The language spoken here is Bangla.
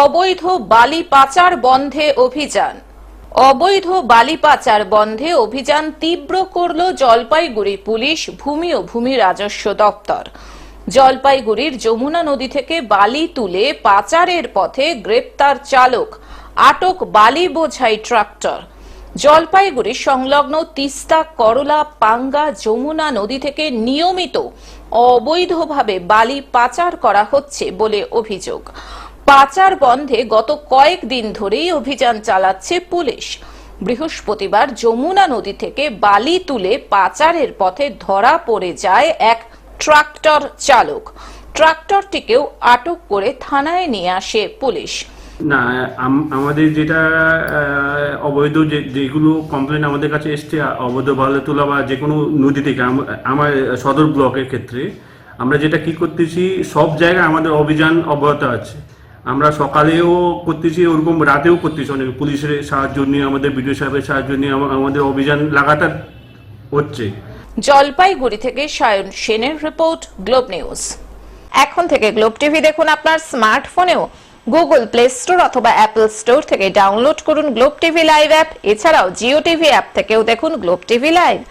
অবৈধ বালি পাচার বন্ধে অভিযান। অবৈধ বালি পাচার বন্ধে অভিযান তীব্র করল জলপাইগুড়ি পুলিশ, ভূমি ও ভূমি রাজস্ব দপ্তর। জলপাইগুড়ির যমুনা নদী থেকে বালি তুলে পাচারের পথে গ্রেপ্তার চালক, আটক বালি বোঝাই ট্রাক্টর। জলপাইগুড়ি সংলগ্ন তিস্তা, করলা, পাঙ্গা, যমুনা নদী থেকে নিয়মিত অবৈধভাবে বালি পাচার করা হচ্ছে বলে অভিযোগ। পাচার বন্ধে গত কয়েকদিন ধরেই অভিযান চালাচ্ছে পুলিশ। বৃহস্পতিবার যমুনা নদী থেকে বালি তুলে পাচারের পথে ধরা পড়ে যায় এক ট্রাক্টর চালক। ট্রাক্টরটিকেও আটক করে থানায় নিয়ে আসে পুলিশ। না আমাদের যেটা অবৈধ যেগুলো কমপ্লেন আমাদের কাছে এসছে, অবৈধ ভালো তোলা বা যে কোনো নদী থেকে আমার সদর ব্লকের ক্ষেত্রে, আমরা যেটা কি করতেছি, সব জায়গায় আমাদের অভিযান অব্যাহত আছে। আমরা সকালেও করতেছি, ওরকম রাতেও করতেছি অনেক পুলিশের সাহায্য নিয়ে, আমাদের বিডিও সাহেবের সাহায্য নিয়ে আমা- আমাদের অভিযান লাগাতার হচ্ছে। জলপাইগুড়ি থেকে সায়ন সেনের রিপোর্ট, গ্লোব নিউজ। এখন থেকে গ্লোব টিভি দেখুন আপনার স্মার্টফোনেও। গুগল প্লে স্টোর অথবা অ্যাপল স্টোর থেকে ডাউনলোড করুন গ্লোব টিভি লাইভ অ্যাপ। এছাড়াও জিও টিভি অ্যাপ থেকেও দেখুন গ্লোব টিভি লাইভ।